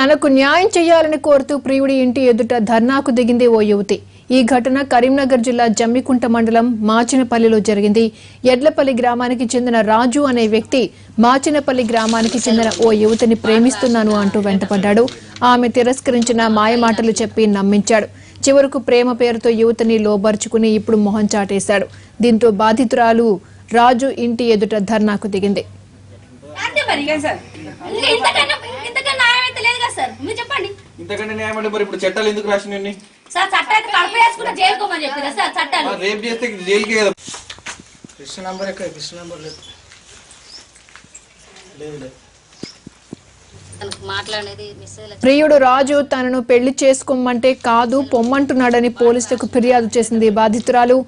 తనకు న్యాయం చేయాలని కోరుతూ ప్రియుడి ఇంటి ఎదుట ధర్నాకు దిగింది ఓ యువతి. ఈ ఘటన కరీంనగర్ జిల్లా జమ్మికుంట మండలం మాచినపల్లిలో జరిగింది. ఎడ్లపల్లి గ్రామానికి చెందిన రాజు అనే వ్యక్తి మాచినపల్లి గ్రామానికి చెందిన ఓ యువతిని ప్రేమిస్తున్నాను అంటూ వెంటపడ్డాడు. ఆమె తిరస్కరించిన మాయమాటలు చెప్పి నమ్మించాడు. చివరకు ప్రేమ పేరుతో యువతిని లోబర్చుకుని ఇప్పుడు మొహం చాటేశాడు. దీంతో బాధితురాలు రాజు ఇంటి ఎదుట ధర్నాకు దిగింది. అంతే మరి ఇంకా ఇంతకన్నా ఇంతకన్నా న్యాయం అయితే లేదు కదా సార్. మీరు చెప్పండి. ఇంతకంటే న్యాయం అంటే మరి ఇప్పుడు చట్టాలు ఎందుకు రాసినవి సార్ చట్టం అయితే కడప వేసుకుంటే జైలుకోమని చెప్పారు సార్ చట్టాలు. రేపు చేస్తే జైలుకే కదా. కృష్ణ నంబర్ ఎక్కడ? కృష్ణ నంబర్ లేదు. లేదు లేదు. తనకు మాట్లాడేది మెసేజ్ ప్రియుడు రాజు తనను పెళ్ళి చేసుకోమంటే కాదు పొమ్మంటున్నాడని పోలీసులకు ఫిర్యాదు చేసింది బాధితురాలు.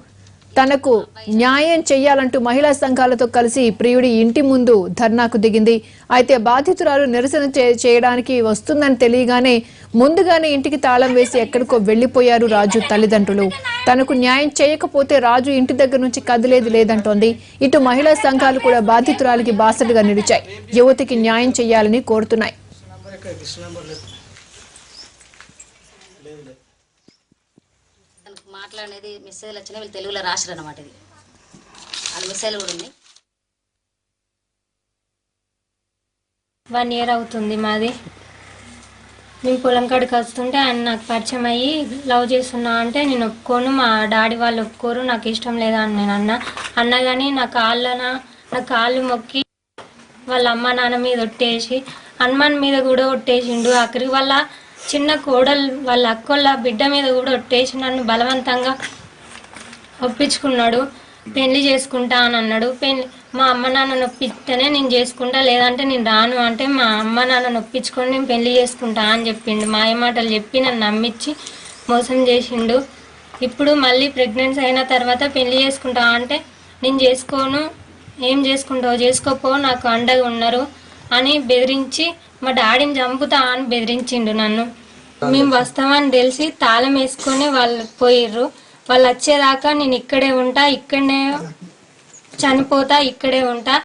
తనకు న్యాయం చేయాలంటూ మహిళా సంఘాలతో కలిసి ప్రియుడి ఇంటి ముందు ధర్నాకు దిగింది. అయితే బాధితురాలు నిరసన చేయడానికి వస్తుందని తెలియగానే ముందుగానే ఇంటికి తాళం వేసి ఎక్కడికో వెళ్ళిపోయారు రాజు తల్లిదండ్రులు. తనకు న్యాయం చేయకపోతే రాజు ఇంటి దగ్గర నుంచి కదిలేది లేదంటోంది. ఇటు మహిళా సంఘాలు కూడా బాధితురాలకి బాసటగా నిలిచాయి. యువతికి న్యాయం చేయాలని కోరుతున్నాయి. వాళ్ళు మాట్లాడేది మెసేజ్లు వచ్చినా వీళ్ళు తెలుగులో రాసిరు అనమాట ఇది. వాళ్ళ మెసేజ్లు కూడా ఉన్నాయి. వన్ ఇయర్ అవుతుంది మాది. మేము పొలం కాడికి వస్తుంటే ఆయన నాకు పరిచయం అయ్యి లవ్ చేస్తున్నా అంటే నేను ఒప్పుకోను మా డాడీ వాళ్ళు ఒప్పుకోరు నాకు ఇష్టం లేదా అని నేను అన్న. అన్న కానీ నా కాళ్ళన నా కాళ్ళు మొక్కి వాళ్ళ అమ్మ నాన్న మీద ఒట్టేసి హనుమాన్ మీద కూడా ఒట్టేసిండు. అక్కడికి వాళ్ళ చిన్న కోడలు వాళ్ళ అక్కోళ్ళ బిడ్డ మీద కూడా ఒట్టేసి నన్ను బలవంతంగా ఒప్పించుకున్నాడు. పెళ్ళి చేసుకుంటా అని అన్నాడు. పెళ్ళి మా అమ్మ నాన్న నొప్పిస్తేనే నేను చేసుకుంటా లేదంటే నేను రాను అంటే మా అమ్మ నాన్న నొప్పించుకొని నేను పెళ్ళి చేసుకుంటా అని చెప్పిండు. మా మాటలు చెప్పి నన్ను నమ్మించి మోసం చేసిండు. ఇప్పుడు మళ్ళీ ప్రెగ్నెన్సీ అయిన తర్వాత పెళ్ళి చేసుకుంటా అంటే నేను చేసుకోను ఏం చేసుకుంటావు? చేసుకోపో నాకు అండగా ఉన్నారు. అని బెదిరించి మా డాడీని చంపుతా అని బెదిరించిండు నన్ను. మేము వస్తామని తెలిసి తాళం వేసుకొని వాళ్ళు పోయిర్రు. వాళ్ళు వచ్చేదాకా నేను ఇక్కడే ఉంటా ఇక్కడనే చనిపోతా ఇక్కడే ఉంటా.